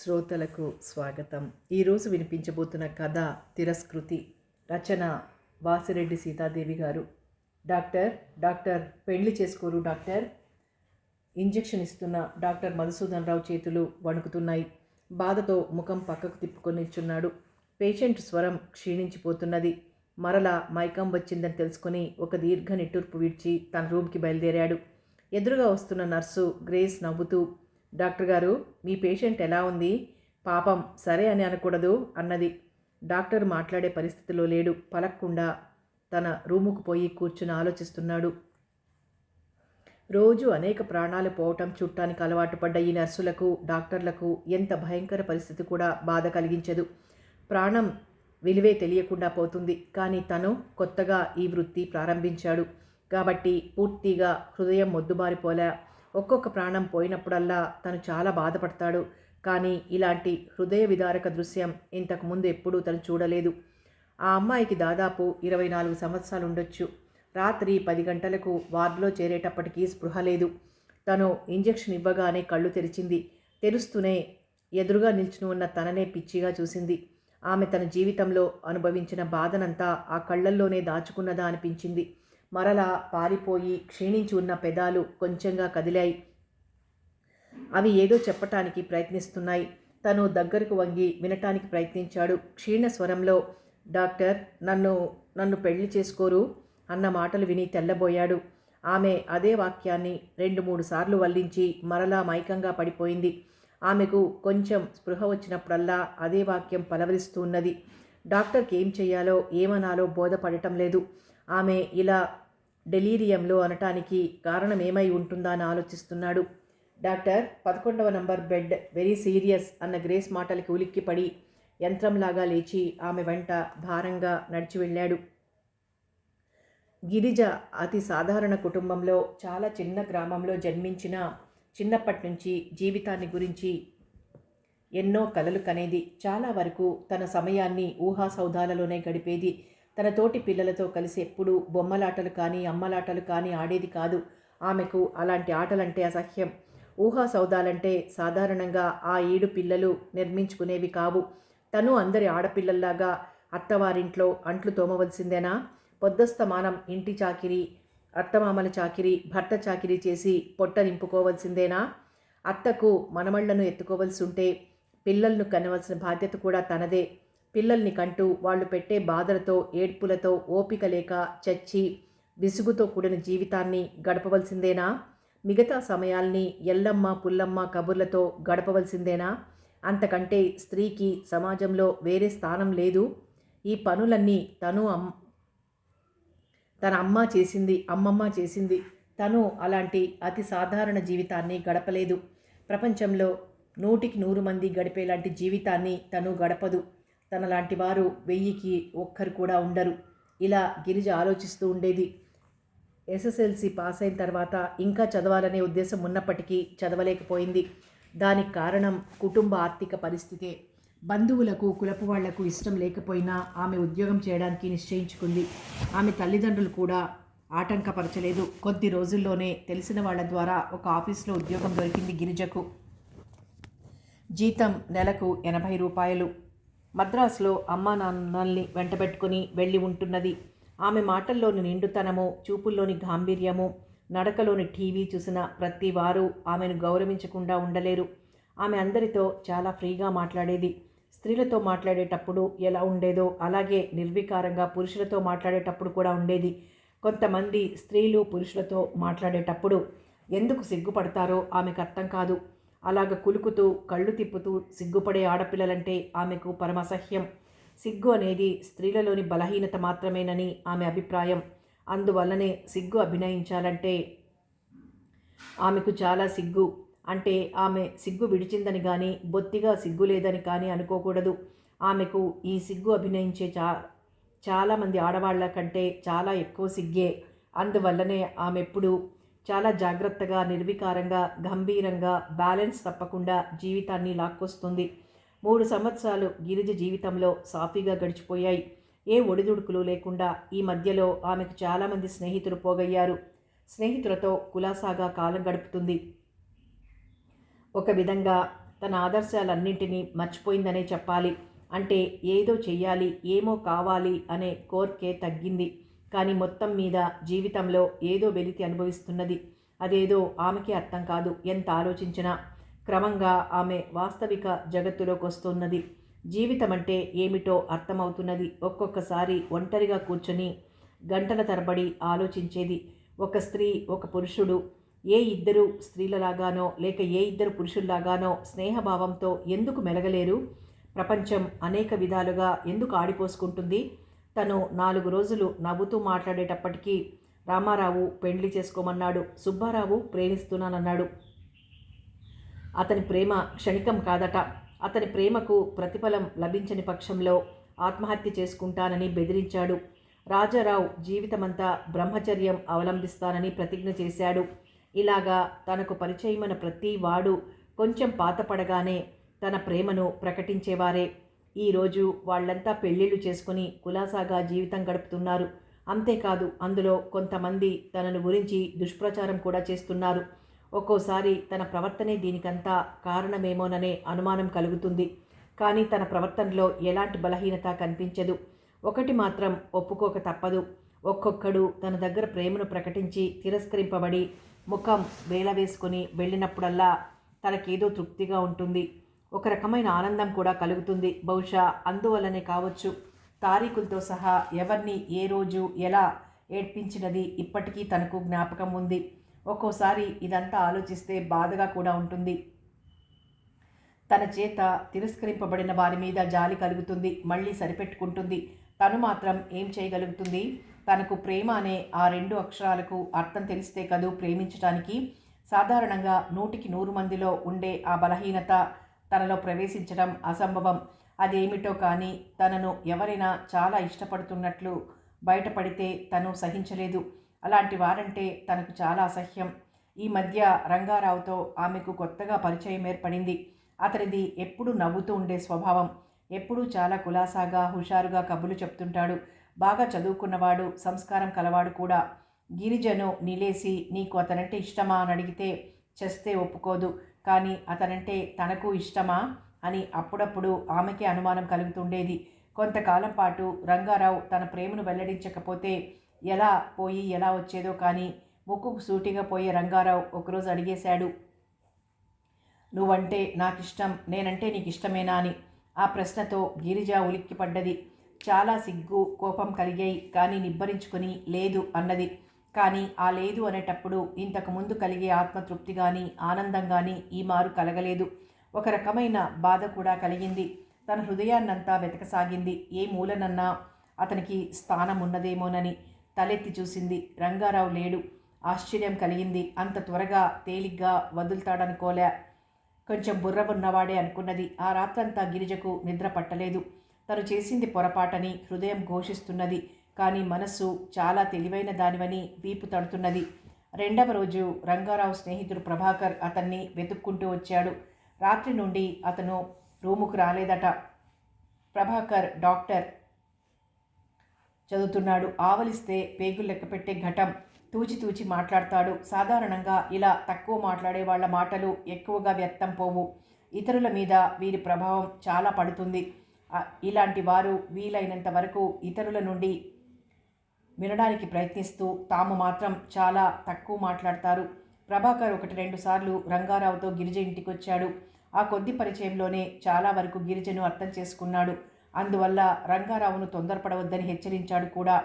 శ్రోతలకు స్వాగతం. ఈరోజు వినిపించబోతున్న కథ తిరస్కృతి. రచన వాసిరెడ్డి సీతాదేవి గారు. డాక్టర్ డాక్టర్ పెళ్ళి చేసుకోరు డాక్టర్. ఇంజెక్షన్ ఇస్తున్న డాక్టర్ మధుసూదన్ రావు చేతులు వణుకుతున్నాయి. బాధతో ముఖం పక్కకు తిప్పుకొనిచున్నాడు పేషెంట్ స్వరం క్షీణించిపోతున్నది. మరలా మైకం వచ్చిందని తెలుసుకొని ఒక దీర్ఘ నిట్టూర్పు విడిచి తన రూమ్కి బయలుదేరాడు. ఎదురుగా వస్తున్న నర్సు గ్రేస్ నవ్వుతూ డాక్టర్ గారు మీ పేషెంట్ ఎలా ఉంది? పాపం సరే అని అనకూడదు అన్నది. డాక్టర్ మాట్లాడే పరిస్థితిలో లేడు. పలక్కుండా తన రూముకు పోయి కూర్చుని ఆలోచిస్తున్నాడు. రోజు అనేక ప్రాణాలు పోవటం చుట్టానికి అలవాటు పడ్డ ఈ నర్సులకు డాక్టర్లకు ఎంత భయంకర పరిస్థితి కూడా బాధ కలిగించదు. ప్రాణం విలువే తెలియకుండా పోతుంది. కానీ తను కొత్తగా ఈ వృత్తి ప్రారంభించాడు. కాబట్టి పూర్తిగా హృదయం మొద్దుబారిపోలే ఒక్కొక్క ప్రాణం పోయినప్పుడల్లా తను చాలా బాధపడతాడు. కానీ ఇలాంటి హృదయ విదారక దృశ్యం ఇంతకు ముందు ఎప్పుడూ తను చూడలేదు. ఆ అమ్మాయికి దాదాపు ఇరవై నాలుగు సంవత్సరాలు ఉండొచ్చు. రాత్రి పది గంటలకు వార్డులో చేరేటప్పటికీ స్పృహ లేదు. తను ఇంజెక్షన్ ఇవ్వగానే కళ్ళు తెరిచింది. తెరుస్తూనే ఎదురుగా నిల్చుని ఉన్న తననే పిచ్చిగా చూసింది. ఆమె తన జీవితంలో అనుభవించిన బాధనంతా ఆ కళ్ళల్లోనే దాచుకున్నదా అనిపించింది. మరలా పారిపోయి క్షీణించి ఉన్న పెదాలు కొంచెంగా కదిలాయి. అవి ఏదో చెప్పటానికి ప్రయత్నిస్తున్నాయి. తను దగ్గరకు వంగి వినటానికి ప్రయత్నించాడు. క్షీణ స్వరంలో డాక్టర్ నన్ను నన్ను పెళ్ళి చేసుకోరు అన్న మాటలు విని తెల్లబోయాడు. ఆమె అదే వాక్యాన్ని రెండు మూడు సార్లు వల్లించి మరలా మైకంగా పడిపోయింది. ఆమెకు కొంచెం స్పృహ వచ్చినప్పుడల్లా అదే వాక్యం పలవరిస్తూ ఉన్నది. డాక్టర్కి ఏం చేయాలో ఏమనాలో బోధపడటం లేదు. ఆమె ఇలా డెలీరియంలో అనటానికి కారణం ఏమై ఉంటుందా అని ఆలోచిస్తున్నాడు. డాక్టర్ పదకొండవ నంబర్ బెడ్ వెరీ సీరియస్ అన్న గ్రేస్ మాటలకి ఉలిక్కిపడి యంత్రంలాగా లేచి ఆమె వెంట భారంగా నడిచి వెళ్ళాడు. గిరిజ అతి సాధారణ కుటుంబంలో చాలా చిన్న గ్రామంలో జన్మించిన చిన్నప్పటి నుంచి జీవితాన్ని గురించి ఎన్నో కలలు కనేది. చాలా వరకు తన సమయాన్ని ఊహా సౌధాలలోనే గడిపేది. తన తోటి పిల్లలతో కలిసి ఎప్పుడూ బొమ్మలాటలు కానీ అమ్మలాటలు కానీ ఆడేది కాదు. ఆమెకు అలాంటి ఆటలంటే అసహ్యం. ఊహా సౌదాలంటే సాధారణంగా ఆ ఏడు పిల్లలు నిర్మించుకునేవి కావు. తను అందరి ఆడపిల్లల్లాగా అత్తవారింట్లో అంట్లు తోమవలసిందేనా? పొద్దస్తమానం ఇంటి చాకిరి అత్తమామల చాకిరి భర్త చాకిరి చేసి పొట్ట నింపుకోవలసిందేనా? అత్తకు మనమళ్ళను ఎత్తుకోవలసి ఉంటే పిల్లలను కనవలసిన బాధ్యత కూడా తనదే. పిల్లల్ని కంటూ వాళ్ళు పెట్టే బాధలతో ఏడ్పులతో ఓపిక లేక చచ్చి విసుగుతో కూడిన జీవితాన్ని గడపవలసిందేనా? మిగతా సమయాల్ని ఎల్లమ్మ పుల్లమ్మ కబుర్లతో గడపవలసిందేనా? అంతకంటే స్త్రీకి సమాజంలో వేరే స్థానం లేదు. ఈ పనులన్నీ తను అమ్ తన అమ్మ చేసింది అమ్మమ్మ చేసింది. తను అలాంటి అతి సాధారణ జీవితాన్ని గడపలేదు. ప్రపంచంలో నూటికి నూరు మంది గడిపేలాంటి జీవితాన్ని తను గడపదు. తనలాంటి వారు వెయ్యికి ఒక్కరు కూడా ఉండరు. ఇలా గిరిజ ఆలోచిస్తూ ఉండేది. ఎస్ఎస్ఎల్సి పాస్ అయిన తర్వాత ఇంకా చదవాలనే ఉద్దేశం ఉన్నప్పటికీ చదవలేకపోయింది. దానికి కారణం కుటుంబ ఆర్థిక పరిస్థితే. బంధువులకు కులపు వాళ్ళకు ఇష్టం లేకపోయినా ఆమె ఉద్యోగం చేయడానికి నిశ్చయించుకుంది. ఆమె తల్లిదండ్రులు కూడా ఆటంకపరచలేదు. కొద్ది రోజుల్లోనే తెలిసిన వాళ్ళ ద్వారా ఒక ఆఫీస్లో ఉద్యోగం దొరికింది గిరిజకు. జీతం నెలకు ఎనభై రూపాయలు. మద్రాసులో అమ్మా నాన్నల్ని వెంటబెట్టుకుని వెళ్ళి ఉంటున్నది. ఆమె మాటల్లోని నిండుతనము చూపుల్లోని గాంభీర్యము నడకలోని టీవీ చూసిన ప్రతి వారు ఆమెను గౌరవించకుండా ఉండలేరు. ఆమె అందరితో చాలా ఫ్రీగా మాట్లాడేది. స్త్రీలతో మాట్లాడేటప్పుడు ఎలా ఉండేదో అలాగే నిర్వికారంగా పురుషులతో మాట్లాడేటప్పుడు కూడా ఉండేది. కొంతమంది స్త్రీలు పురుషులతో మాట్లాడేటప్పుడు ఎందుకు సిగ్గుపడతారో ఆమెకు అర్థం కాదు. అలాగ కులుకుతూ కళ్ళు తిప్పుతూ సిగ్గుపడే ఆడపిల్లలంటే ఆమెకు పరమసహ్యం. సిగ్గు అనేది స్త్రీలలోని బలహీనత మాత్రమేనని ఆమె అభిప్రాయం. అందువల్లనే సిగ్గు అభినయించాలంటే ఆమెకు చాలా సిగ్గు. అంటే ఆమె సిగ్గు విడిచిందని కానీ బొత్తిగా సిగ్గు లేదని కానీ అనుకోకూడదు. ఆమెకు ఈ సిగ్గు అభినయించే చా చాలామంది ఆడవాళ్ళ కంటే చాలా ఎక్కువ సిగ్గే. అందువల్లనే ఆమె ఎప్పుడు చాలా జాగ్రత్తగా నిర్వికారంగా గంభీరంగా బ్యాలెన్స్ తప్పకుండా జీవితాన్ని లాక్కొస్తుంది. మూడు సంవత్సరాలు గిరిజ జీవితంలో సాఫీగా గడిచిపోయాయి. ఏ ఒడిదుడుకులు లేకుండా ఈ మధ్యలో ఆమెకు చాలామంది స్నేహితులు పోగయ్యారు. స్నేహితులతో కులాసాగా కాలం గడుపుతుంది. ఒక విధంగా తన ఆదర్శాలన్నింటినీ మర్చిపోయిందనే చెప్పాలి. అంటే ఏదో చెయ్యాలి ఏమో కావాలి అనే కోర్కే తగ్గింది. కానీ మొత్తం మీద జీవితంలో ఏదో వెలితి అనుభవిస్తున్నది. అదేదో ఆమెకి అర్థం కాదు. ఎంత ఆలోచించినా క్రమంగా ఆమె వాస్తవిక జగత్తులోకి వస్తున్నది. జీవితం అంటే ఏమిటో అర్థమవుతున్నది. ఒక్కొక్కసారి ఒంటరిగా కూర్చొని గంటల తరబడి ఆలోచించేది. ఒక స్త్రీ ఒక పురుషుడు ఏ ఇద్దరు స్త్రీలలాగానో లేక ఏ ఇద్దరు పురుషుల్లాగానో స్నేహభావంతో ఎందుకు మెలగలేరు? ప్రపంచం అనేక విధాలుగా ఎందుకు ఆడిపోసుకుంటుంది? తను నాలుగు రోజులు నవ్వుతూ మాట్లాడేటప్పటికీ రామారావు పెండ్లి చేసుకోమన్నాడు. సుబ్బారావు ప్రేమిస్తున్నానన్నాడు. అతని ప్రేమ క్షణికం కాదట. అతని ప్రేమకు ప్రతిఫలం లభించని పక్షంలో ఆత్మహత్య చేసుకుంటానని బెదిరించాడు. రాజారావు జీవితమంతా బ్రహ్మచర్యం అవలంబిస్తానని ప్రతిజ్ఞ చేశాడు. ఇలాగా తనకు పరిచయమైన ప్రతి వాడు కొంచెం పాతపడగానే తన ప్రేమను ప్రకటించేవారే. ఈరోజు వాళ్ళంతా పెళ్ళిళ్ళు చేసుకుని కులాసాగా జీవితం గడుపుతున్నారు. అంతేకాదు అందులో కొంతమంది తనను గురించి దుష్ప్రచారం కూడా చేస్తున్నారు. ఒక్కోసారి తన ప్రవర్తనే దీనికంతా కారణమేమోననే అనుమానం కలుగుతుంది. కానీ తన ప్రవర్తనలో ఎలాంటి బలహీనత కనిపించదు. ఒకటి మాత్రం ఒప్పుకోక తప్పదు. ఒక్కొక్కడు తన దగ్గర ప్రేమను ప్రకటించి తిరస్కరింపబడి ముఖం వేల వేసుకొని వెళ్ళినప్పుడల్లా తనకేదో తృప్తిగా ఉంటుంది. ఒక రకమైన ఆనందం కూడా కలుగుతుంది. బహుశా అందువల్లనే కావచ్చు. తారీఖులతో సహా ఎవరిని ఏ రోజు ఎలా ఏడ్పించినది ఇప్పటికీ తనకు జ్ఞాపకం ఉంది. ఒక్కోసారి ఇదంతా ఆలోచిస్తే బాధగా కూడా ఉంటుంది. తన చేత తిరస్కరింపబడిన వారి మీద జాలి కలుగుతుంది. మళ్ళీ సరిపెట్టుకుంటుంది. తను మాత్రం ఏం చేయగలుగుతుంది? తనకు ప్రేమ అనే ఆ రెండు అక్షరాలకు అర్థం తెలిస్తే కదూ ప్రేమించటానికి? సాధారణంగా నూటికి నూరు మందిలో ఉండే ఆ బలహీనత తనలో ప్రవేశించడం అసంభవం. అదేమిటో కానీ తనను ఎవరైనా చాలా ఇష్టపడుతున్నట్లు బయటపడితే తను సహించలేదు. అలాంటి వారంటే తనకు చాలా అసహ్యం. ఈ మధ్య రంగారావుతో ఆమెకు కొత్తగా పరిచయం ఏర్పడింది. అతనిది ఎప్పుడూ నవ్వుతూ ఉండే స్వభావం. ఎప్పుడూ చాలా కులాసాగా హుషారుగా కబులు చెప్తుంటాడు. బాగా చదువుకున్నవాడు సంస్కారం కలవాడు కూడా. గిరిజను నిలేసి నీకు అతనంటే ఇష్టమా? అని అడిగితే చేస్తే ఒప్పుకోదు. కానీ అతనంటే తనకు ఇష్టమా అని అప్పుడప్పుడు ఆమెకే అనుమానం కలుగుతుండేది. కొంతకాలం పాటు రంగారావు తన ప్రేమను వెల్లడించకపోతే ఎలా పోయి ఎలా వచ్చేదో కానీ ముక్కుకు సూటిగా పోయే రంగారావు ఒకరోజు అడిగేశాడు నువ్వంటే నాకిష్టం నేనంటే నీకు ఇష్టమేనా అని. ఆ ప్రశ్నతో గిరిజ ఉలిక్కిపడ్డది. చాలా సిగ్గు కోపం కలిగాయి కానీ నిబ్బరించుకొని లేదు అన్నది. కానీ ఆ లేదు అనేటప్పుడు ఇంతకు ముందు కలిగే ఆత్మతృప్తి కానీ ఆనందం కానీ ఈ మారు కలగలేదు. ఒక రకమైన బాధ కూడా కలిగింది. తన హృదయాన్నంతా వెతకసాగింది. ఏ మూలనన్నా అతనికి స్థానం ఉన్నదేమోనని తలెత్తి చూసింది. రంగారావు లేడు. ఆశ్చర్యం కలిగింది. అంత త్వరగా తేలిగ్గా వదులుతాడనుకోలే. కొంచెం బుర్ర ఉన్నవాడే అనుకున్నది. ఆ రాత్రంతా గిరిజకు నిద్ర పట్టలేదు. తను చేసింది పొరపాటని హృదయం ఘోషిస్తున్నది. కానీ మనస్సు చాలా తెలివైన దానివని వీపు తడుతున్నది. రెండవ రోజు రంగారావు స్నేహితుడు ప్రభాకర్ అతన్ని వెతుక్కుంటూ వచ్చాడు. రాత్రి నుండి అతను రూముకు రాలేదట. ప్రభాకర్ డాక్టర్ చదువుతున్నాడు. ఆవలిస్తే పేగులు లెక్కపెట్టే ఘటం తూచి తూచి మాట్లాడతాడు. సాధారణంగా ఇలా తక్కువ మాట్లాడే వాళ్ళ మాటలు ఎక్కువగా వ్యక్తం పోవు. ఇతరుల మీద వీరి ప్రభావం చాలా పడుతుంది. ఇలాంటి వారు వీలైనంత వరకు ఇతరుల నుండి వినడానికి ప్రయత్నిస్తూ తాము మాత్రం చాలా తక్కువ మాట్లాడతారు. ప్రభాకర్ ఒకటి రెండు సార్లు రంగారావుతో గిరిజ ఇంటికి వచ్చాడు ఆ కొద్ది పరిచయంలోనే చాలా వరకు గిరిజను అర్థం చేసుకున్నాడు. అందువల్ల రంగారావును తొందరపడవద్దని హెచ్చరించాడు కూడా.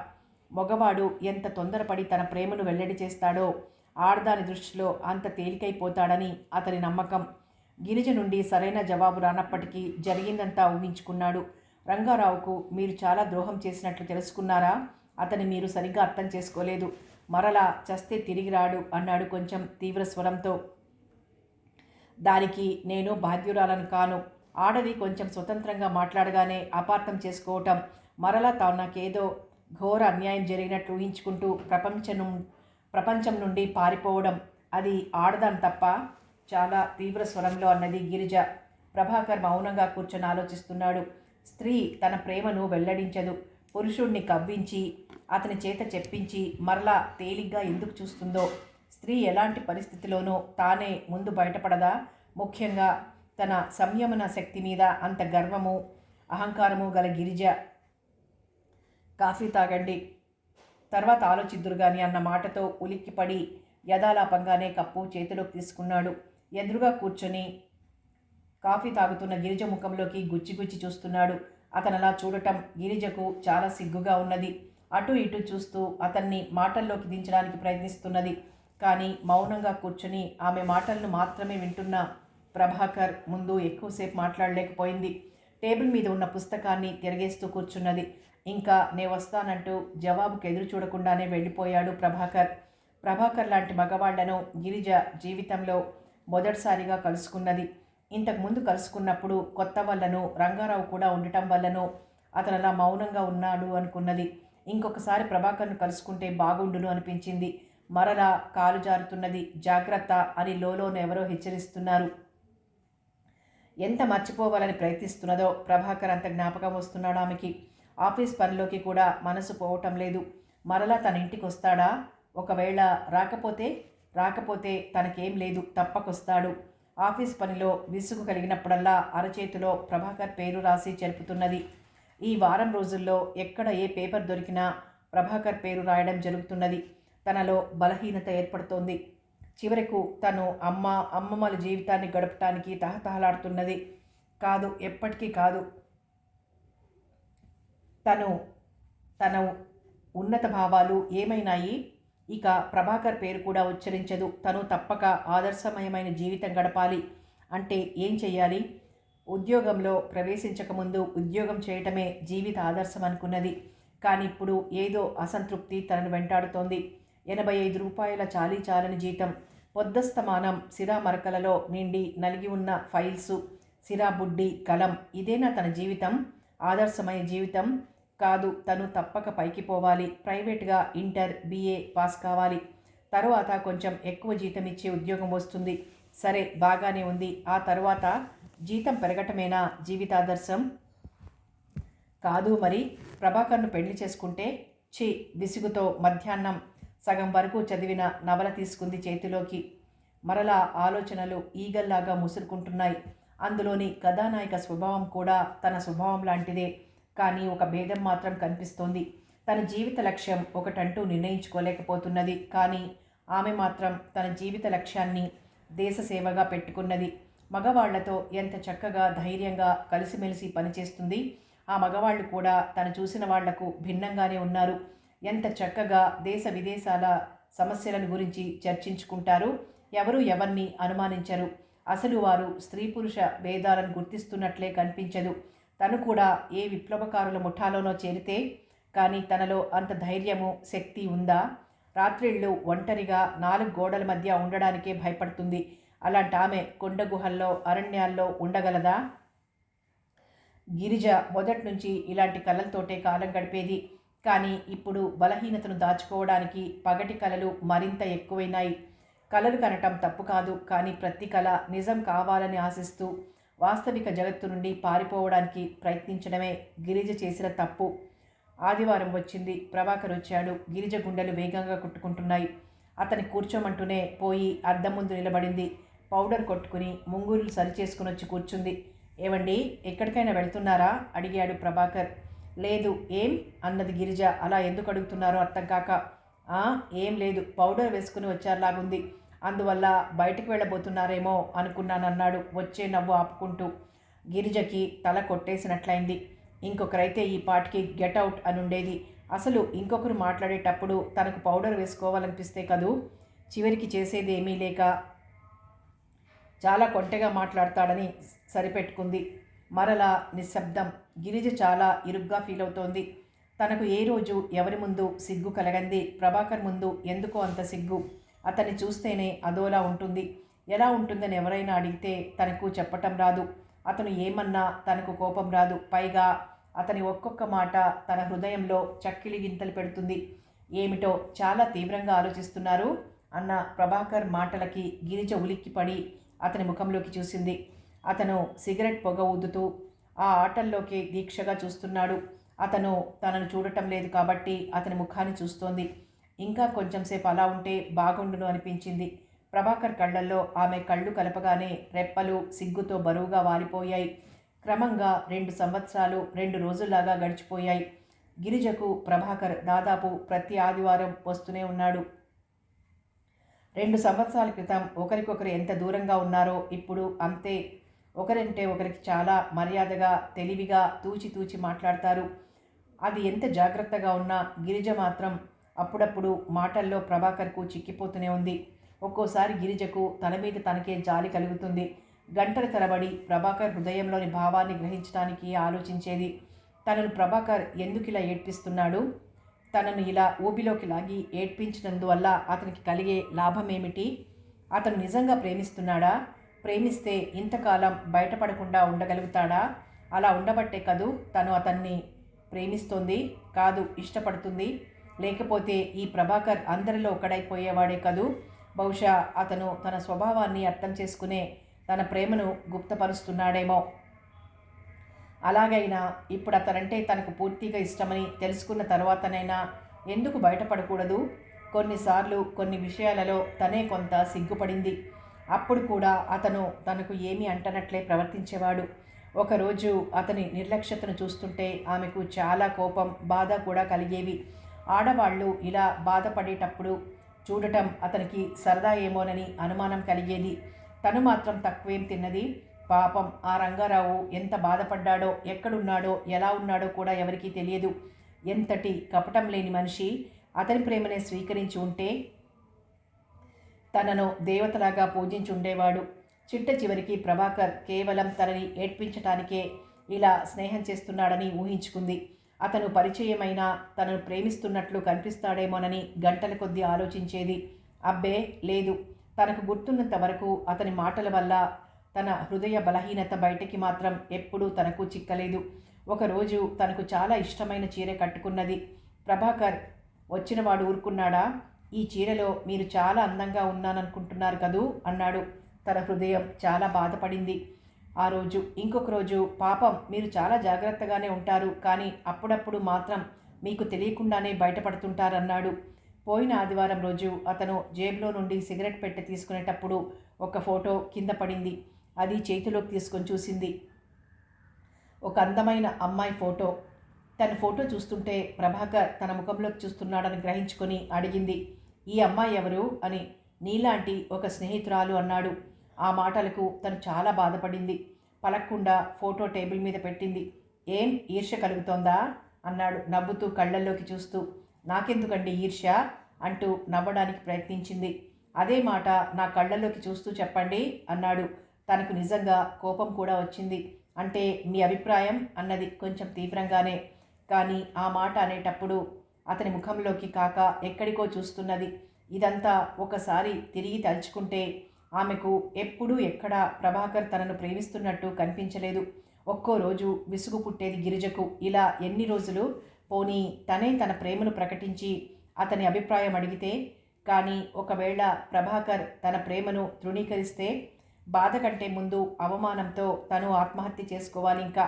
మగవాడు ఎంత తొందరపడి తన ప్రేమను వెల్లడి చేస్తాడో ఆడదాని దృష్టిలో అంత తేలికైపోతాడని అతని నమ్మకం. గిరిజ నుండి సరైన జవాబు రానప్పటికీ జరిగిందంతా ఊహించుకున్నాడు. రంగారావుకు మీరు చాలా ద్రోహం చేసినట్లు తెలుసుకున్నారా? అతని మీరు సరిగ్గా అర్థం చేసుకోలేదు. మరలా చస్తే తిరిగి రాడు అన్నాడు కొంచెం తీవ్ర స్వరంతో. దానికి నేను బాధ్యురాలను కాను. ఆడది కొంచెం స్వతంత్రంగా మాట్లాడగానే అపార్థం చేసుకోవటం. మరలా తాను నాకేదో ఘోర అన్యాయం జరిగినట్లు ఊహించుకుంటూ ప్రపంచం ప్రపంచం నుండి పారిపోవడం. అది ఆడదాం తప్ప చాలా తీవ్ర స్వరంలో అన్నది గిరిజ. ప్రభాకర్ మౌనంగా కూర్చొని ఆలోచిస్తున్నాడు. స్త్రీ తన ప్రేమను వెల్లడించదు. పురుషుణ్ణి కవ్వించి అతని చేత చెప్పించి మరలా తేలిగ్గా ఎందుకు చూస్తుందో స్త్రీ ఎలాంటి పరిస్థితిలోనూ తానే ముందు బయటపడదా? ముఖ్యంగా తన సంయమన శక్తి మీద అంత గర్వము అహంకారము గల గిరిజ. కాఫీ తాగండి. తర్వాత ఆలోచిద్దురు గాని అన్న మాటతో ఉలిక్కిపడి యథాలాపంగానే కప్పు చేతిలోకి తీసుకున్నాడు. ఎదురుగా కూర్చొని కాఫీ తాగుతున్న గిరిజ ముఖంలోకి గుచ్చి గుచ్చి చూస్తున్నాడు. అతను అలా చూడటం గిరిజకు చాలా సిగ్గుగా ఉన్నది. అటు ఇటు చూస్తూ అతన్ని మాటల్లోకి దించడానికి ప్రయత్నిస్తున్నది. కానీ మౌనంగా కూర్చుని ఆమె మాటలను మాత్రమే వింటున్న ప్రభాకర్ ముందు ఎక్కువసేపు మాట్లాడలేకపోయింది. టేబుల్ మీద ఉన్న పుస్తకాన్ని తిరగేస్తూ కూర్చున్నది. ఇంకా నే వస్తానంటూ జవాబుకు ఎదురు చూడకుండానే వెళ్ళిపోయాడు ప్రభాకర్. ప్రభాకర్ లాంటి మగవాళ్ళను గిరిజ జీవితంలో మొదటిసారిగా కలుసుకున్నది. ఇంతకు ముందు కలుసుకున్నప్పుడు కొత్త వల్లను రంగారావు కూడా ఉండటం వల్లనో అతను అలా మౌనంగా ఉన్నాడు అనుకున్నది. ఇంకొకసారి ప్రభాకర్ను కలుసుకుంటే బాగుండును అనిపించింది. మరలా కాలు జారుతున్నది. జాగ్రత్త అని లోలోన ఎవరో హెచ్చరిస్తున్నారు. ఎంత మర్చిపోవాలని ప్రయత్నిస్తున్నదో ప్రభాకర్ అంత జ్ఞాపకం వస్తున్నాడు ఆమెకి. ఆఫీస్ పనిలోకి కూడా మనసు పోవటం లేదు. మరలా తన ఇంటికి వస్తాడా ఒకవేళ రాకపోతే రాకపోతే తనకేం లేదు. తప్పకొస్తాడు. ఆఫీస్ పనిలో విసుగు కలిగినప్పుడల్లా అరచేతిలో ప్రభాకర్ పేరు రాసి జరుపుతున్నది ఈ వారం రోజుల్లో ఎక్కడ ఏ పేపర్ దొరికినా ప్రభాకర్ పేరు రాయడం జరుగుతున్నది. తనలో బలహీనత ఏర్పడుతోంది. చివరకు తను అమ్మ అమ్మమ్మల జీవితాన్ని గడపటానికి తహతహలాడుతున్నది. కాదు ఎప్పటికీ కాదు. తను తన ఉన్నత భావాలు ఏమైనాయి? ఇక ప్రభాకర్ పేరు కూడా ఉచ్చరించదు. తను తప్పక ఆదర్శమయమైన జీవితం గడపాలి. అంటే ఏం చెయ్యాలి? ఉద్యోగంలో ప్రవేశించకముందు ఉద్యోగం చేయటమే జీవిత ఆదర్శం అనుకున్నది. కానీ ఇప్పుడు ఏదో అసంతృప్తి తనను వెంటాడుతోంది. ఎనభై ఐదు రూపాయల చాలీ చాలని జీతం పొద్దస్తమానం సిరా మరకలలో నిండి నలిగి ఉన్న ఫైల్సు సిరా బుడ్డి కలం ఇదేనా తన జీవితం? ఆదర్శమైన జీవితం? కాదు తను తప్పక పైకి పోవాలి. ప్రైవేట్గా ఇంటర్ బీఏ పాస్ కావాలి. తరువాత కొంచెం ఎక్కువ జీతం ఇచ్చే ఉద్యోగం వస్తుంది. సరే బాగానే ఉంది. ఆ తరువాత జీతం పెరగటమేనా జీవితాదర్శం? కాదు మరి ప్రభాకర్ను పెళ్ళి చేసుకుంటే ఛీ విసుగుతో మధ్యాహ్నం సగం వరకు చదివిన నవల తీసుకుంది చేతిలోకి. మరలా ఆలోచనలు ఈగల్లాగా ముసురుకుంటున్నాయి. అందులోని కథానాయక స్వభావం కూడా తన స్వభావం లాంటిదే. కానీ ఒక భేదం మాత్రం కనిపిస్తోంది. తన జీవిత లక్ష్యం ఒకటంటూ నిర్ణయించుకోలేకపోతున్నది. కానీ ఆమె మాత్రం తన జీవిత లక్ష్యాన్ని దేశ సేవగా పెట్టుకున్నది. మగవాళ్ళతో ఎంత చక్కగా ధైర్యంగా కలిసిమెలిసి పనిచేస్తుంది ఆ మగవాళ్ళు కూడా తను చూసిన వాళ్ళకు భిన్నంగానే ఉన్నారు. ఎంత చక్కగా దేశ విదేశాల సమస్యలను గురించి చర్చించుకుంటారు ఎవరు ఎవరిని అనుమానించరు. అసలు వారు స్త్రీ పురుష భేదాలను గుర్తిస్తున్నట్లే కనిపించదు. తను కూడా ఏ విప్లవకారుల ముఠాలోనో చేరితే కానీ తనలో అంత ధైర్యము శక్తి ఉందా? రాత్రిళ్ళు ఒంటరిగా నాలుగు గోడల మధ్య ఉండడానికే భయపడుతుంది. అలాంటి ఆమె కొండ గుహల్లో అరణ్యాల్లో ఉండగలదా? గిరిజ మొదటి నుంచి ఇలాంటి కళలతోటే కాలం గడిపేది. కానీ ఇప్పుడు బలహీనతను దాచుకోవడానికి పగటి కళలు మరింత ఎక్కువైనాయి. కళలు కనటం తప్పు కాదు కానీ ప్రతి కళ నిజం కావాలని ఆశిస్తూ వాస్తవిక జగత్తు నుండి పారిపోవడానికి ప్రయత్నించడమే గిరిజ చేసిన తప్పు. ఆదివారం వచ్చింది. ప్రభాకర్ వచ్చాడు. గిరిజ గుండెలు వేగంగా కొట్టుకుంటున్నాయి. అతని కూర్చోమంటూనే పోయి అద్దం ముందు నిలబడింది. పౌడర్ కొట్టుకుని ముంగురులు సరిచేసుకుని వచ్చి కూర్చుంది. ఏవండి ఎక్కడికైనా వెళ్తున్నారా? అడిగాడు ప్రభాకర్. లేదు. ఏం? అన్నది గిరిజ. అలా ఎందుకు అడుగుతున్నారో అర్థం కాక. ఏం లేదు. పౌడర్ వేసుకుని వచ్చారులాగుంది అందువల్ల బయటకు వెళ్ళబోతున్నారేమో అనుకున్నానన్నాడు. వచ్చే నవ్వు ఆపుకుంటూ గిరిజకి తల కొట్టేసినట్లయింది. ఇంకొకరైతే ఈ పాటికి గెట్ అవుట్ అని ఉండేది అసలు ఇంకొకరు మాట్లాడేటప్పుడు తనకు పౌడర్ వేసుకోవాలనిపిస్తే కదూ? చివరికి చేసేది ఏమీ లేక చాలా కొంటెగా మాట్లాడతాడని సరిపెట్టుకుంది. మరలా నిశ్శబ్దం. గిరిజ చాలా ఇరుగ్గా ఫీల్ అవుతోంది తనకు ఏ రోజు ఎవరి ముందు సిగ్గు కలగంది? ప్రభాకర్ ముందు ఎందుకో అంత సిగ్గు? అతన్ని చూస్తేనే అదోలా ఉంటుంది. ఎలా ఉంటుందని ఎవరైనా అడిగితే తనకు చెప్పటం రాదు. అతను ఏమన్నా తనకు కోపం రాదు. పైగా అతని ఒక్కొక్క మాట తన హృదయంలో చక్కిలి గింతలు పెడుతుంది. ఏమిటో చాలా తీవ్రంగా ఆలోచిస్తున్నారు అన్న ప్రభాకర్ మాటలకి గిరిజ ఉలిక్కిపడి అతని ముఖంలోకి చూసింది. అతను సిగరెట్ పొగ ఊదుతూ ఆ ఆటల్లోకి దీక్షగా చూస్తున్నాడు. అతను తనను చూడటం లేదు కాబట్టి అతని ముఖాన్ని చూస్తోంది. ఇంకా కొంచెంసేపు అలా ఉంటే బాగుండును అనిపించింది. ప్రభాకర్ కళ్ళల్లో ఆమె కళ్ళు కలపగానే రెప్పలు సిగ్గుతో బరువుగా వాలిపోయాయి. క్రమంగా రెండు సంవత్సరాలు రెండు రోజుల్లాగా గడిచిపోయాయి. గిరిజకు ప్రభాకర్ దాదాపు ప్రతి ఆదివారం వస్తూనే ఉన్నాడు. రెండు సంవత్సరాల క్రితం ఒకరికొకరు ఎంత దూరంగా ఉన్నారో ఇప్పుడు అంతే. ఒకరంటే ఒకరికి చాలా మర్యాదగా తెలివిగా తూచి తూచి మాట్లాడతారు. అది ఎంత జాగ్రత్తగా ఉన్నా గిరిజ మాత్రం అప్పుడప్పుడు మాటల్లో ప్రభాకర్కు చిక్కిపోతూనే ఉంది. ఒక్కోసారి గిరిజకు తన మీద తనకే జాలి కలుగుతుంది. గంటల తరబడి ప్రభాకర్ హృదయంలోని భావాన్ని గ్రహించడానికి ఆలోచించేది తనను ప్రభాకర్ ఎందుకు ఇలా ఏడ్పిస్తున్నాడు? తనను ఇలా ఊబిలోకి లాగి ఏడ్పించినందువల్ల అతనికి కలిగే లాభం ఏమిటి అతను నిజంగా ప్రేమిస్తున్నాడా? ప్రేమిస్తే ఇంతకాలం బయటపడకుండా ఉండగలుగుతాడా? అలా ఉండబట్టే కదూ తను అతన్ని ప్రేమిస్తోంది కాదు ఇష్టపడుతుంది? లేకపోతే ఈ ప్రభాకర్ అందరిలో ఒకడైపోయేవాడే కదూ? బహుశా అతను తన స్వభావాన్ని అర్థం చేసుకునే తన ప్రేమను గుప్తపరుస్తున్నాడేమో. అలాగైనా ఇప్పుడు అతనంటే తనకు పూర్తిగా ఇష్టమని తెలుసుకున్న తర్వాతనైనా ఎందుకు బయటపడకూడదు? కొన్నిసార్లు కొన్ని విషయాలలో తనే కొంత సిగ్గుపడింది. అప్పుడు కూడా అతను తనకు ఏమీ అంటనట్లే ప్రవర్తించేవాడు. ఒకరోజు అతని నిర్లక్ష్యతను చూస్తుంటే ఆమెకు చాలా కోపం బాధ కూడా కలిగేవి. ఆడవాళ్ళు ఇలా బాధపడేటప్పుడు చూడటం అతనికి సరదా ఏమోనని అనుమానం కలిగేది. తను మాత్రం తక్కువేం తిన్నది. పాపం ఆ రంగారావు ఎంత బాధపడ్డాడో ఎక్కడున్నాడో ఎలా ఉన్నాడో కూడా ఎవరికీ తెలియదు. ఎంతటి కపటం లేని మనిషి అతని ప్రేమనే స్వీకరించి ఉంటే తనను దేవతలాగా పూజించి ఉండేవాడు చిట్ట చివరికి ప్రభాకర్ కేవలం తనని ఏడ్పించటానికే ఇలా స్నేహం చేస్తున్నాడని ఊహించుకుంది. అతను పరిచయమైన తనను ప్రేమిస్తున్నట్లు కనిపిస్తాడేమోనని గంటల కొద్దీ ఆలోచించేది. అబ్బే లేదు. తనకు గుర్తున్నంత వరకు అతని మాటల వల్ల తన హృదయ బలహీనత బయటికి మాత్రం ఎప్పుడూ తనకు చిక్కలేదు. ఒకరోజు తనకు చాలా ఇష్టమైన చీర కట్టుకున్నది. ప్రభాకర్ వచ్చినవాడు ఊరుకున్నాడా? ఈ చీరలో మీరు చాలా అందంగా ఉన్నాననుకుంటున్నారు కదూ? అన్నాడు. తన హృదయం చాలా బాధపడింది. ఆ రోజు ఇంకొక రోజు పాపం మీరు చాలా జాగ్రత్తగానే ఉంటారు కానీ అప్పుడప్పుడు మాత్రం మీకు తెలియకుండానే బయటపడుతుంటారన్నాడు. పోయిన ఆదివారం రోజు అతను జేబులో నుండి సిగరెట్ పెట్టె తీసుకునేటప్పుడు ఒక ఫోటో కింద పడింది. అది చేతిలోకి తీసుకొని చూసింది. ఒక అందమైన అమ్మాయి ఫోటో. తన ఫోటో చూస్తుంటే ప్రభాకర్ తన ముఖంలోకి చూస్తున్నాడని గ్రహించుకొని అడిగింది ఈ అమ్మాయి ఎవరు? అని. నీలాంటి ఒక స్నేహితురాలు అన్నాడు. ఆ మాటలకు తను చాలా బాధపడింది. పలక్కుండా ఫోటో టేబుల్ మీద పెట్టింది. ఏం ఈర్ష్య కలుగుతోందా? అన్నాడు నవ్వుతూ కళ్ళల్లోకి చూస్తూ. నాకెందుకండి ఈర్ష్య అంటూ నవ్వడానికి ప్రయత్నించింది. అదే మాట నా కళ్ళల్లోకి చూస్తూ చెప్పండి అన్నాడు. తనకు నిజంగా కోపం కూడా వచ్చింది. అంటే మీ అభిప్రాయం? అన్నది కొంచెం తీవ్రంగానే. కానీ ఆ మాట అనేటప్పుడు అతని ముఖంలోకి కాక ఎక్కడికో చూస్తున్నది. ఇదంతా ఒకసారి తిరిగి తలుచుకుంటే ఆమెకు ఎప్పుడూ ఎక్కడ ప్రభాకర్ తనను ప్రేమిస్తున్నట్టు కనిపించలేదు. ఒక్కో రోజు విసుగు పుట్టేది గిరిజకు. ఇలా ఎన్ని రోజులు? పోనీ తనే తన ప్రేమను ప్రకటించి అతని అభిప్రాయం అడిగితే? కానీ ఒకవేళ ప్రభాకర్ తన ప్రేమను తృణీకరిస్తే బాధ కంటే ముందు అవమానంతో తను ఆత్మహత్య చేసుకోవాలి ఇంకా.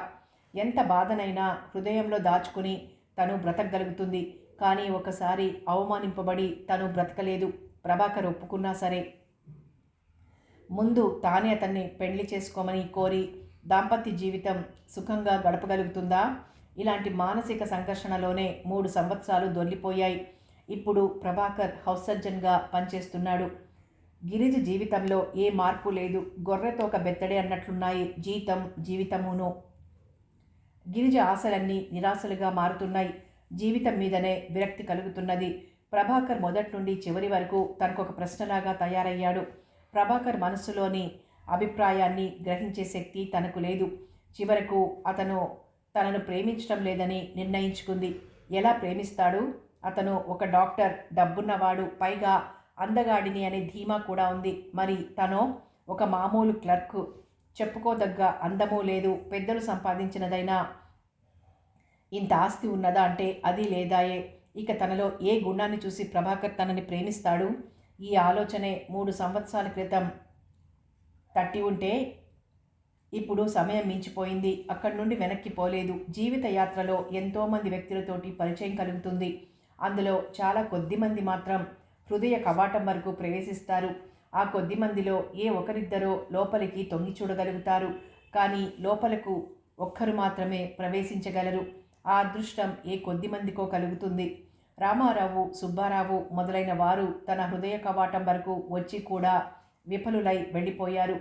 ఎంత బాధనైనా హృదయంలో దాచుకుని తను బ్రతకగలుగుతుంది. కానీ ఒకసారి అవమానింపబడి తను బ్రతకలేదు. ప్రభాకర్ ఒప్పుకున్నా సరే. ముందు తానే అతన్ని పెళ్ళి చేసుకోమని కోరి దాంపత్య జీవితం సుఖంగా గడపగలుగుతుందా? ఇలాంటి మానసిక సంఘర్షణలోనే మూడు సంవత్సరాలు దొల్లిపోయాయి ఇప్పుడు ప్రభాకర్ హౌస్ సర్జన్గా పనిచేస్తున్నాడు. గిరిజ జీవితంలో ఏ మార్పు లేదు. గొర్రెతో ఒక బెత్తడే అన్నట్లున్నాయి జీతం జీవితమును. గిరిజ ఆశలన్నీ నిరాశలుగా మారుతున్నాయి. జీవితం మీదనే విరక్తి కలుగుతున్నది. ప్రభాకర్ మొదటి నుండి చివరి వరకు తనకొక ప్రశ్నలాగా తయారయ్యాడు. ప్రభాకర్ మనస్సులోని అభిప్రాయాన్ని గ్రహించే శక్తి తనకు లేదు. చివరకు అతను తనను ప్రేమించడం లేదని నిర్ణయించుకుంది. ఎలా ప్రేమిస్తాడు? అతను ఒక డాక్టర్ డబ్బున్నవాడు పైగా అందగాడిని అనే ధీమా కూడా ఉంది. మరి తను ఒక మామూలు క్లర్క్? చెప్పుకోదగ్గ అందమూ లేదు. పెద్దలు సంపాదించినదైనా ఇంత ఆస్తి ఉన్నదా అంటే అది లేదాయే. ఇక తనలో ఏ గుణాన్ని చూసి ప్రభాకర్ తనని ప్రేమిస్తాడు? ఈ ఆలోచనే మూడు సంవత్సరాల క్రితం తట్టి ఉంటే ఇప్పుడు సమయం మించిపోయింది. అక్కడి నుండి వెనక్కి పోలేదు. జీవిత యాత్రలో ఎంతోమంది వ్యక్తులతోటి పరిచయం కలుగుతుంది. అందులో చాలా కొద్దిమంది మాత్రం హృదయ కవాటం వరకు ప్రవేశిస్తారు. ఆ కొద్ది మందిలో ఏ ఒకరిద్దరో లోపలికి తొంగి చూడగలుగుతారు. కానీ లోపలకు ఒక్కరు మాత్రమే ప్రవేశించగలరు. ఆ అదృష్టం ఏ కొద్ది మందికో కలుగుతుంది. రామారావు సుబ్బారావు మొదలైన వారు తన హృదయ కవాటం వరకు వచ్చి కూడా విఫలులై వెళ్ళిపోయారు.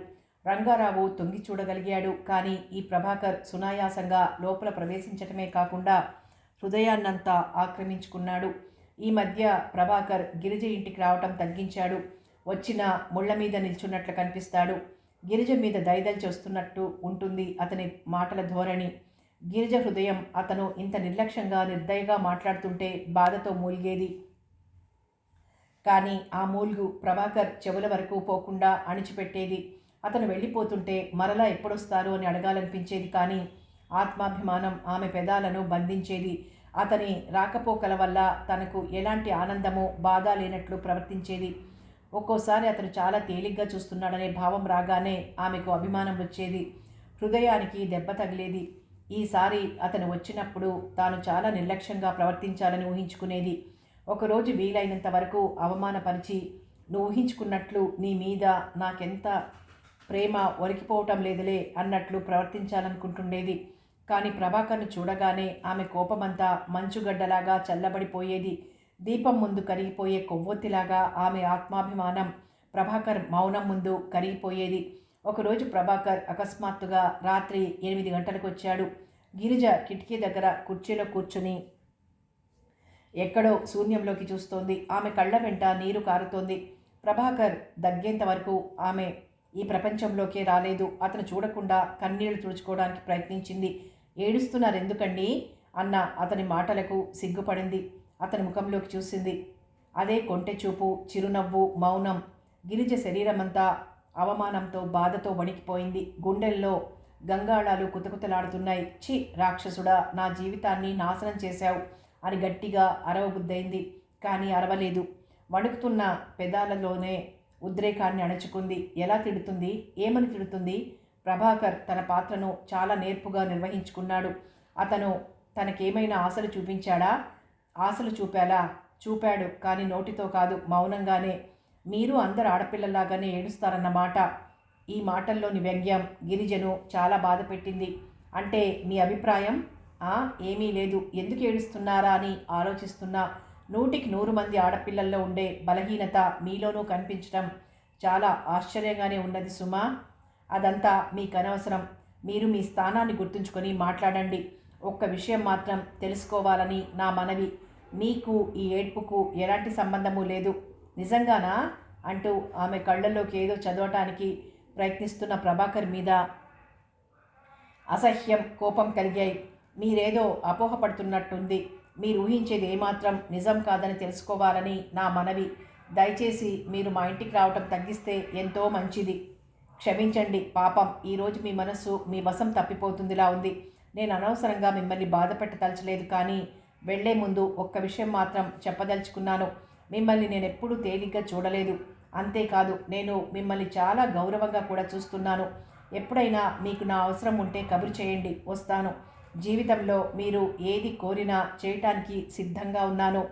రంగారావు తొంగి చూడగలిగాడు. కానీ ఈ ప్రభాకర్ సునాయాసంగా లోపల ప్రవేశించటమే కాకుండా హృదయాన్నంతా ఆక్రమించుకున్నాడు. ఈ మధ్య ప్రభాకర్ గిరిజ ఇంటికి రావటం తగ్గించాడు. వచ్చిన ముళ్ళ మీద నిల్చున్నట్లు కనిపిస్తాడు. గిరిజ మీద దయదలిచి వస్తున్నట్టు ఉంటుంది అతని మాటల ధోరణి. గిరిజ హృదయం అతను ఇంత నిర్లక్ష్యంగా నిర్దయగా మాట్లాడుతుంటే బాధతో మూలిగేది. కానీ ఆ మూల్గు ప్రభాకర్ చెవుల వరకు పోకుండా అణిచిపెట్టేది. అతను వెళ్ళిపోతుంటే మరలా ఎప్పుడొస్తారు అని అడగాలనిపించేది కానీ ఆత్మాభిమానం ఆమె పెదాలను బంధించేది. అతని రాకపోకల వల్ల తనకు ఎలాంటి ఆనందమో బాధ లేనట్లు ప్రవర్తించేది. ఒక్కోసారి అతను చాలా తేలిగ్గా చూస్తున్నాడనే భావం రాగానే ఆమెకు అభిమానం వచ్చేది. హృదయానికి దెబ్బ తగిలేది. ఈసారి అతను వచ్చినప్పుడు తాను చాలా నిర్లక్ష్యంగా ప్రవర్తించాలని ఊహించుకునేది. ఒకరోజు వీలైనంత వరకు అవమానపరిచి నువ్వు ఊహించుకున్నట్లు నీ మీద నాకెంత ప్రేమ ఒరికిపోవటం లేదులే అన్నట్లు ప్రవర్తించాలనుకుంటుండేది. కానీ ప్రభాకర్ను చూడగానే ఆమె కోపమంతా మంచుగడ్డలాగా చల్లబడిపోయేది. దీపం ముందు కరిగిపోయే కొవ్వొత్తిలాగా ఆమె ఆత్మాభిమానం ప్రభాకర్ మౌనం ముందు కరిగిపోయేది. ఒకరోజు ప్రభాకర్ అకస్మాత్తుగా రాత్రి ఎనిమిది గంటలకు వచ్చాడు గిరిజ కిటికీ దగ్గర కుర్చీలో కూర్చుని ఎక్కడో శూన్యంలోకి చూస్తోంది. ఆమె కళ్ళ వెంట నీరు కారుతోంది. ప్రభాకర్ దగ్గేంత వరకు ఆమె ఈ ప్రపంచంలోకే రాలేదు. అతను చూడకుండా కన్నీళ్ళు తుడుచుకోవడానికి ప్రయత్నించింది. ఏడుస్తున్నారు ఎందుకండి అన్న అతని మాటలకు సిగ్గుపడింది. అతని ముఖంలోకి చూసింది. అదే కొంటె చూపు చిరునవ్వు మౌనం. గిరిజ శరీరమంతా అవమానంతో బాధతో వణికిపోయింది. గుండెల్లో గంగాళాలు కుతకుతలాడుతున్నాయి. చి రాక్షసుడా నా జీవితాన్ని నాశనం చేశావు అని గట్టిగా అరవబుద్దయింది. కానీ అరవలేదు. వణుకుతున్న పెదాలలోనే ఉద్రేకాన్ని అణచుకుంది. ఎలా తిడుతుంది? ఏమని తిడుతుంది? ప్రభాకర్ తన పాత్రను చాలా నేర్పుగా నిర్వహించుకున్నాడు. అతను తనకేమైనా ఆశలు చూపించాడా? ఆశలు చూపాలా? చూపాడు కానీ నోటితో కాదు మౌనంగానే మీరు అందరు ఆడపిల్లలాగానే ఏడుస్తారన్నమాట ఈ మాటల్లోని వ్యంగ్యం గిరిజను చాలా బాధ పెట్టింది. అంటే మీ అభిప్రాయం? ఆ ఏమీ లేదు. ఎందుకు ఏడుస్తున్నారా అని ఆలోచిస్తున్నా. నూటికి నూరు మంది ఆడపిల్లల్లో ఉండే బలహీనత మీలోనూ కనిపించడం చాలా ఆశ్చర్యంగానే ఉన్నది సుమా. అదంతా మీకు అనవసరం. మీరు మీ స్థానాన్ని గుర్తుంచుకొని మాట్లాడండి. ఒక్క విషయం మాత్రం తెలుసుకోవాలని నా మనవి. మీకు ఈ ఏడ్పుకు ఎలాంటి సంబంధము లేదు. నిజంగానా? అంటూ ఆమె కళ్ళల్లోకి ఏదో చదవటానికి ప్రయత్నిస్తున్న ప్రభాకర్ మీద అసహ్యం కోపం కలిగాయి. మీరేదో అపోహపడుతున్నట్టుంది. మీరు ఊహించేది ఏమాత్రం నిజం కాదని తెలుసుకోవాలని నా మనవి. దయచేసి మీరు మా ఇంటికి రావటం తగ్గిస్తే ఎంతో మంచిది. క్షమించండి పాపం. ఈరోజు మీ మనస్సు మీ వశం తప్పిపోతుందిలా ఉంది. నేను అనవసరంగా మిమ్మల్ని బాధ పెట్టదలచలేదు కానీ వెళ్ళే ముందు ఒక్క విషయం మాత్రం చెప్పదలుచుకున్నాను. మిమ్మల్ని నేను ఎప్పుడూ తేలిగ్గా చూడలేదు. అంతేకాదు నేను మిమ్మల్ని చాలా గౌరవంగా కూడా చూస్తున్నాను. ఎప్పుడైనా మీకు నా అవసరం ఉంటే కబురు చేయండి వస్తాను. జీవితంలో మీరు ఏది కోరినా చేయటానికి సిద్ధంగా ఉన్నాను.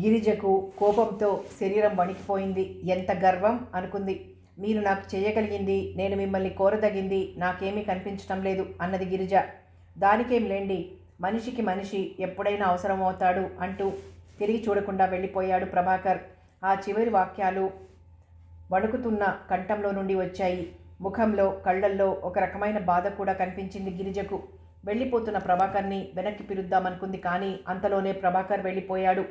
గిరిజకు కోపంతో శరీరం వణికిపోయింది. ఎంత గర్వం అనుకుంది. మీరు నాకు చేయగలిగింది నేను మిమ్మల్ని కోరదగింది నాకేమీ కనిపించటం లేదు అన్నది గిరిజ. దానికేం లేండి. మనిషికి మనిషి ఎప్పుడైనా అవసరమవుతాడు అంటూ తిరిగి చూడకుండా వెళ్ళిపోయాడు ప్రభాకర్. ఆ చివరి వాక్యాలు వణుకుతున్న కంఠంలో నుండి వచ్చాయి. ముఖంలో కళ్ళల్లో ఒక రకమైన బాధ కూడా కనిపించింది గిరిజకు. వెళ్ళిపోతున్న ప్రభాకర్ని వెనక్కి పిలుద్దామనుకుంది కానీ అంతలోనే ప్రభాకర్ వెళ్ళిపోయాడు.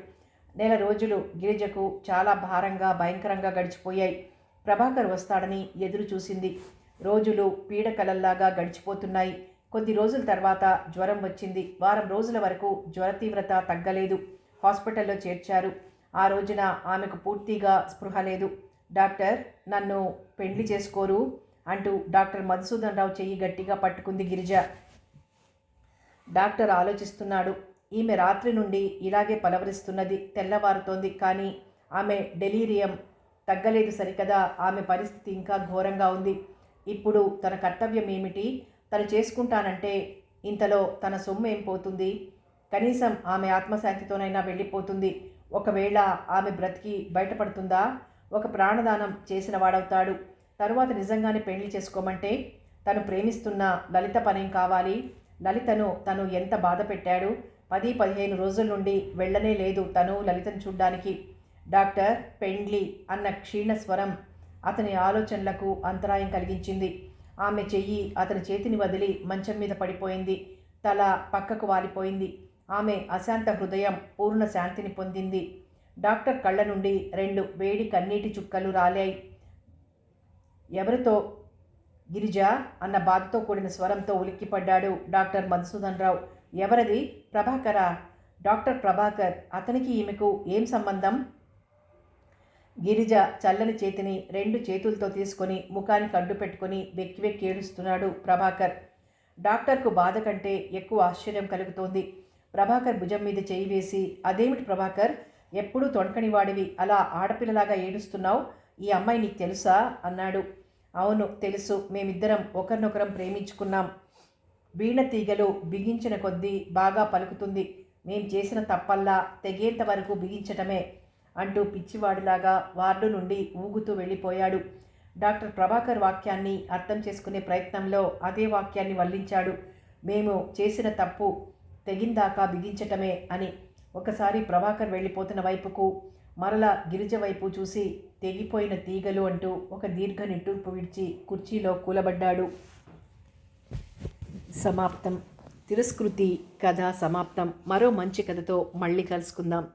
నెల రోజులు గిరిజకు చాలా భారంగా భయంకరంగా గడిచిపోయాయి. ప్రభాకర్ వస్తాడని ఎదురు చూసింది రోజులు పీడకలల్లాగా గడిచిపోతున్నాయి. కొద్ది రోజుల తర్వాత జ్వరం వచ్చింది. వారం రోజుల వరకు జ్వర తీవ్రత తగ్గలేదు. హాస్పిటల్లో చేర్చారు. ఆ రోజున ఆమెకు పూర్తిగా స్పృహ లేదు. డాక్టర్ నన్ను పెండ్లి చేసుకోరు అంటూ డాక్టర్ మధుసూదన్ రావు చెయ్యి గట్టిగా పట్టుకుంది గిరిజ. డాక్టర్ ఆలోచిస్తున్నాడు. ఈమె రాత్రి నుండి ఇలాగే పలవరిస్తున్నది తెల్లవారుతోంది కానీ ఆమె డెలీరియం తగ్గలేదు సరికదా. ఆమె పరిస్థితి ఇంకా ఘోరంగా ఉంది. ఇప్పుడు తన కర్తవ్యం ఏమిటి? తను చేసుకుంటానంటే ఇంతలో తన సొమ్ము ఏం పోతుంది? కనీసం ఆమె ఆత్మశాంతితోనైనా వెళ్ళిపోతుంది. ఒకవేళ ఆమె బ్రతికి బయటపడుతుందా? ఒక ప్రాణదానం చేసిన వాడవుతాడు. తరువాత నిజంగానే పెళ్ళి చేసుకోమంటే తను ప్రేమిస్తున్న లలిత పనేం కావాలి? లలితను తను ఎంత బాధ పెట్టాడు? పది పదిహేను రోజుల నుండి వెళ్ళనే లేదు తను లలితను చూడ్డానికి. డాక్టర్ పెండ్లి అన్న క్షీణ స్వరం అతని ఆలోచనలకు అంతరాయం కలిగించింది. ఆమె చెయ్యి అతని చేతిని వదిలి మంచం మీద పడిపోయింది. తల పక్కకు వాలిపోయింది. ఆమె అశాంత హృదయం పూర్ణ శాంతిని పొందింది. డాక్టర్ కళ్ళ నుండి రెండు వేడి కన్నీటి చుక్కలు రాలాయి. ఎవరితో? గిరిజ అన్న బాధతో కూడిన స్వరంతో ఉలిక్కిపడ్డాడు డాక్టర్ మధుసూదన్ రావు. ఎవరది? ప్రభాకరా? డాక్టర్ ప్రభాకర్ అతనికి ఈమెకు ఏం సంబంధం? గిరిజ చల్లని చేతిని రెండు చేతులతో తీసుకొని ముఖానికి అడ్డు పెట్టుకొని వెక్కి వెక్కి ఏడుస్తున్నాడు ప్రభాకర్. డాక్టర్కు బాధ కంటే ఎక్కువ ఆశ్చర్యం కలుగుతోంది. ప్రభాకర్ భుజం మీద చేయి వేసి అదేమిటి ప్రభాకర్? ఎప్పుడూ తొణకని వాడివి. అలా ఆడపిల్లలాగా ఏడుస్తున్నావు. ఈ అమ్మాయి నీకు తెలుసా? అన్నాడు. అవును తెలుసు. మేమిద్దరం ఒకరినొకరం ప్రేమించుకున్నాం. వీణ తీగలు బిగించిన కొద్దీ బాగా పలుకుతుంది. మేం చేసిన తప్పల్లా తెగేంత వరకు బిగించటమే అంటూ పిచ్చివాడిలాగా వార్డు నుండి ఊగుతూ వెళ్ళిపోయాడు. డాక్టర్ ప్రభాకర్ వాక్యాన్ని అర్థం చేసుకునే ప్రయత్నంలో అదే వాక్యాన్ని వల్లించాడు. మేము చేసిన తప్పు తెగిందాకా బిగించటమే అని. ఒకసారి ప్రభాకర్ వెళ్ళిపోతున్న వైపుకు మరల గిరిజ వైపు చూసి తెగిపోయిన తీగలు అంటూ ఒక దీర్ఘ నిట్టూర్పు విడిచి కుర్చీలో కూలబడ్డాడు. సమాప్తం. తిరస్కృతి కథ సమాప్తం. మరో మంచి కథతో మళ్ళీ కలుసుకుందాం.